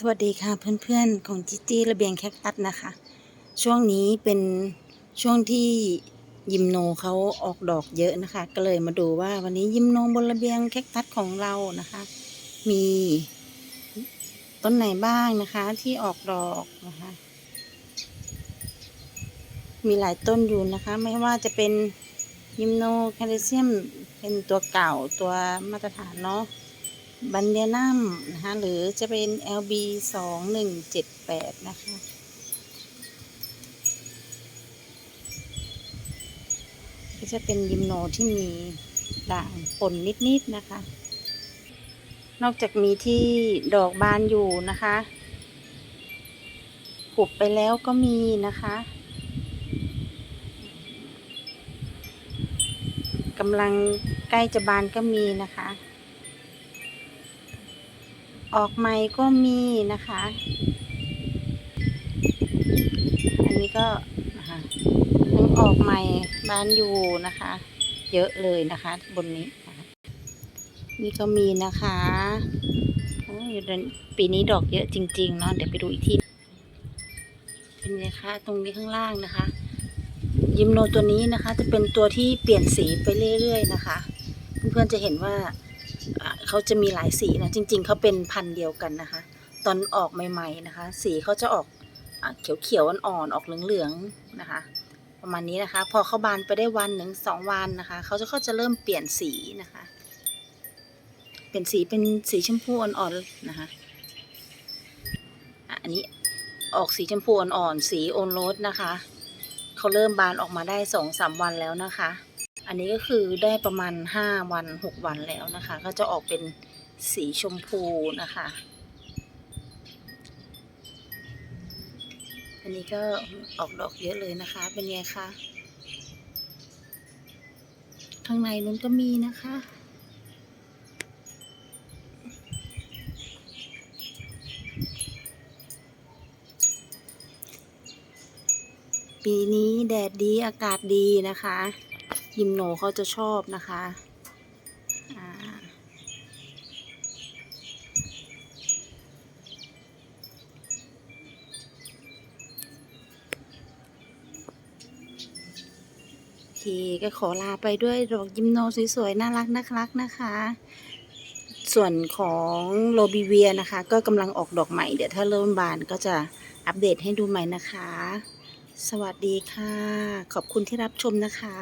สวัสดีค่ะเพื่อนๆ ของจิจี้ระเบียงแคคตัสนะคะ ช่วงนี้เป็นช่วงที่ยิมโนเขาออกดอกเยอะนะคะ ก็เลยมาดูว่าวันนี้ยิมโนบนระเบียงแคคตัสของเรานะคะ มีต้นไหนบ้างนะคะที่ออกดอกนะคะ มีหลายต้นอยู่นะคะ ไม่ว่าจะเป็นยิมโนแคลเซียมเป็นตัวเก่าตัวมาตรฐานเนาะ บันเดียนัมนะคะหรือจะเป็น LB สองหนึ่งเจ็ดแปดนะคะ ก็จะเป็นยิมโนที่มีด่างปนนิดๆนะคะ นอกจากมีที่ดอกบานอยู่นะคะผุบไปแล้วก็มีนะคะกำลังใกล้จะบานก็มีนะคะ ออกใหม่ก็มีนะคะ อันนี้ก็นะคะยังออกใหม่บานอยู่นะคะ เยอะเลยนะคะ บนนี้นะคะนี่ก็มีนะคะโอ้ยปีนี้ดอกเยอะจริงๆเนาะเดี๋ยวไปดูอีกทีเป็นไงคะตรงนี้ข้างล่างนะคะ ยิมโนตัวนี้นะคะ จะเป็นตัวที่เปลี่ยนสีไปเรื่อยๆนะคะ เพื่อนๆจะเห็นว่า เขาจะมีหลายสีนะจริง ๆเขาเป็นพันธุ์เดียวกันนะคะ ตอนออกใหม่ๆนะคะ สีเขาจะออกเขียวเขียวๆอ่อนๆออกเหลืองๆนะคะ ประมาณนี้นะคะ พอเขาบานไปได้วันหนึ่งสองวันนะคะเขาจะก็จะเริ่มเปลี่ยนสีนะคะ เปลี่ยนสีเป็นสีชมพูอ่อนๆนะคะอะอันนี้ออกสีชมพูอ่อนๆสีโอนโรสนะคะเขาเริ่มบานออกมาได้สองสามวันแล้วนะคะ อันนี้ก็คือได้ประมาณห้าวันหกวันแล้วนะคะ ก็จะออกเป็นสีชมพูนะคะ อันนี้ก็ออกดอกเยอะเลยนะคะ เป็นไงคะ ข้างในนู้นก็มีนะคะปีนี้แดดดีอากาศดีนะคะ ยิมโนเขาจะชอบนะคะอ่าโอเคก็ขอลาไปด้วยดอกยิมโนสวยๆน่ารักน่ารักนะคะ ส่วนของโรบิเวียนะคะ ก็กำลังออกดอกใหม่เดี๋ยวถ้าเริ่มบานก็จะอัปเดตให้ดูใหม่นะคะ สวัสดีค่ะ ขอบคุณที่รับชมนะคะ